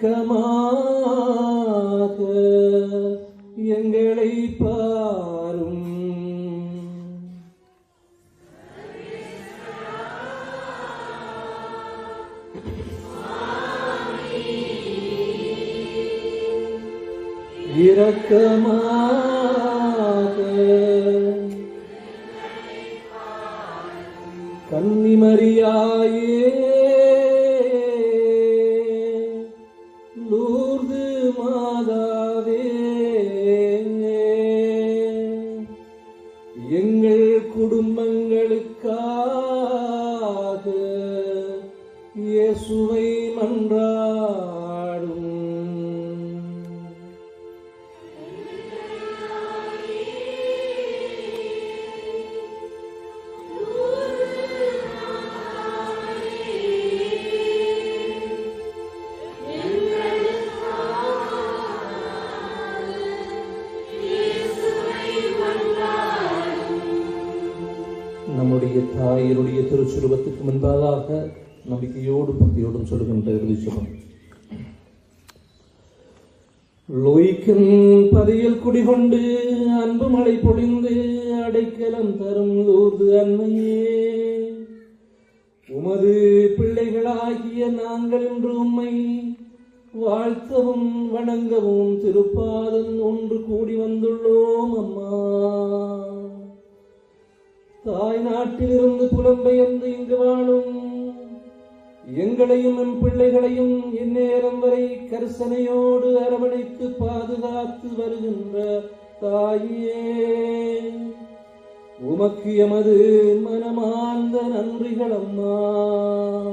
இரக்கமாக எங்களை பாரும். இரக்கமாக கன்னிமரியாயே இயேசுவை மன்றாடும். நம்முடைய தாயருடைய திருச்சுருவத்துக்கு முன்பதாக நம்பிக்கையோடும் பக்தியோடும் சொல்லுகின்ற இறுதி சுகம் லோய்க்கும் பதியில் குடிகொண்டு அன்பு மழை பொழிந்து அடைக்கலம் தரும் லூர்து அன்னையே. உமது பிள்ளைகளாகிய நாங்கள் இன்று உம்மை வாழ்த்தவும் வணங்கவும் திருப்பாதம் ஒன்று கூடி வந்துள்ளோம் அம்மா. தாய் நாட்டிலிருந்து புலம்பெயர்ந்து இங்கு வாழும் எங்களையும் எம் பிள்ளைகளையும் இந்நேரம் வரை கரிசனையோடு அரவணைத்து பாதுகாத்து வருகின்ற தாயே. உமக்கு எமது மனமார்ந்த நன்றிகள் அம்மா.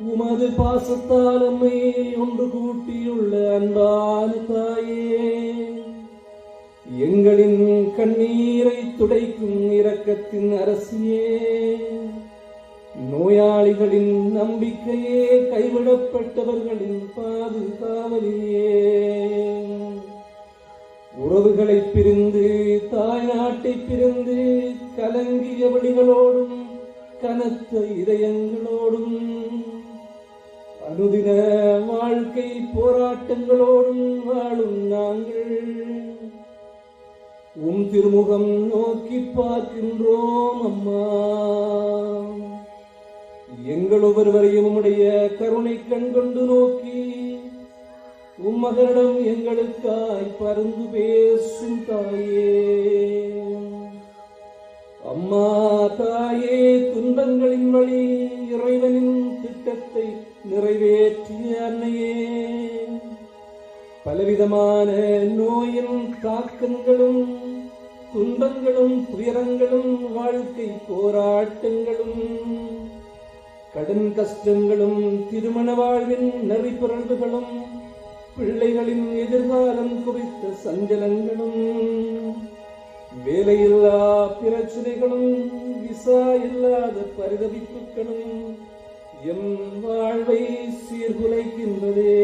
உமது பாசத்தால் அம்மை ஒன்று கூட்டியுள்ள அன்பான தாயே. எங்களின் கண்ணீரை துடைக்கும் இரக்கத்தின் அரசியே. நோயாளிகளின் நம்பிக்கையே கைவிடப்பட்டவர்களின் பாதுகாவலியே உறவுகளை பிரிந்து தாய் நாட்டை பிரிந்து கலங்கிய வழிகளோடும் கனத்த இதயங்களோடும் அனுதின வாழ்க்கை போராட்டங்களோடும் வாழும் நாங்கள். உம் திருமுகம் நோக்கி பார்க்கின்றோம் அம்மா. எங்கள் ஒவ்வொருவரையும் உம்முடைய கருணை கண் கொண்டு நோக்கி உம்மகரிடம் எங்களுக்காய் பருந்து பேசும் தாயே. அம்மா தாயே துன்பங்களின் வழி இறைவனின் திட்டத்தை நிறைவேற்றிய அன்னையே. பலவிதமான நோயின் தாக்கங்களும் துன்பங்களும் துயரங்களும் வாழ்க்கை போராட்டங்களும் கடும் கஷ்டங்களும் திருமண வாழ்வின் நெறிப்பிறழ்வுகளும் பிள்ளைகளின் எதிர்காலம் குறித்த சஞ்சலங்களும் வேலையில்லா பிரச்சனைகளும் விசா இல்லாத பரிதவிப்புகளும் எம் வாழ்வை சீர்குலைக்கின்றதே.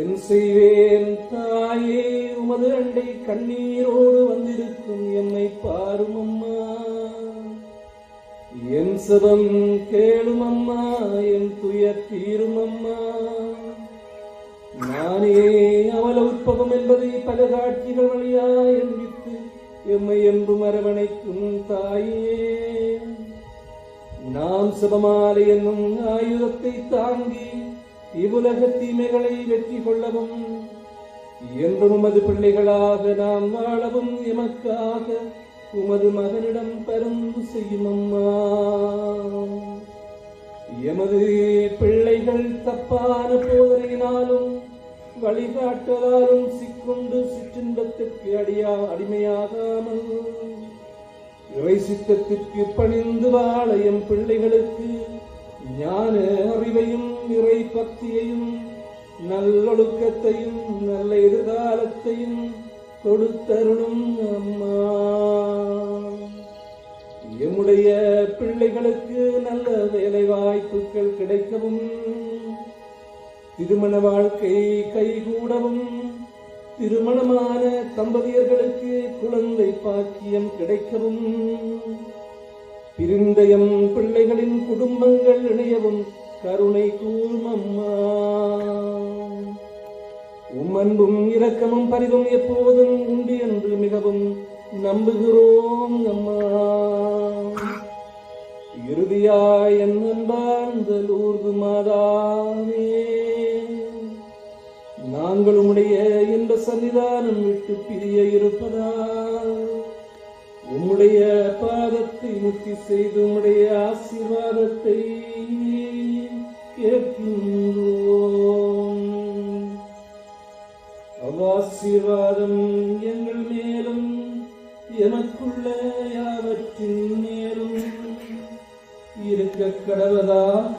என் செய்வேன் தாயே உமது அண்டை கண்ணீரோடு வந்திருக்கும் எம்மை பாரும் அம்மா. சபம் கேளும் அம்மா என் துயர் தீரும் அம்மா நானே அவல உற்பவம் என்பதை பல காட்சிகள் வழியா எண்பித்து எம்மை என்றும் அரவணைக்கும் தாயே. நாம் சிவமாலை என்னும் ஆயுதத்தை தாங்கி இவ்வுலக தீமைகளை வெற்றி கொள்ளவும் என்றும் அது பிள்ளைகளாக நாம் வாழவும் எமக்காக உமது மகனிடம் பருந்து செய்யும் அம்மா. எமது பிள்ளைகள் தப்பான போதனையினாலும் வழிகாட்டலாலும் சிக்குண்டு சிற்றின்பத்திற்கு அடியா அடிமையாகாமல் இறை சித்தத்திற்கு பணிந்து வாழ எம் பிள்ளைகளுக்கு ஞான அறிவையும் இறை பக்தியையும் நல்லொழுக்கத்தையும் நல்ல எதிர்காலத்தையும் கொடுத்தருளும் அம்மா. எம்முடைய பிள்ளைகளுக்கு நல்ல வேலை வாய்ப்புகள் கிடைக்கவும் திருமண வாழ்க்கை கைகூடவும் திருமணமான தம்பதியர்களுக்கு குழந்தை பாக்கியம் கிடைக்கவும் பிரிந்தயம் பிள்ளைகளின் குடும்பங்கள் இணையவும் கருணை கூறும் அம்மா. உம் அன்பும் இரக்கமும் பரிவும் எப்போதும் உண்டு என்று மிகவும் நம்புகிறோம் அம்மா. இறுதியாய் என் அன்பார்ந்த லூர்து மாதாவே நாங்கள் உம்முடைய இந்த சன்னிதானம் விட்டு பிரிய இருப்பதால் உம்முடைய பாதத்தை முத்தி செய்து உம்முடைய ஆசீர்வாதத்தை கேட்கின்றோம் அவ்வாசீர்வாதம் எங்கள் மேலும் எனக்குள்ள கடவதாக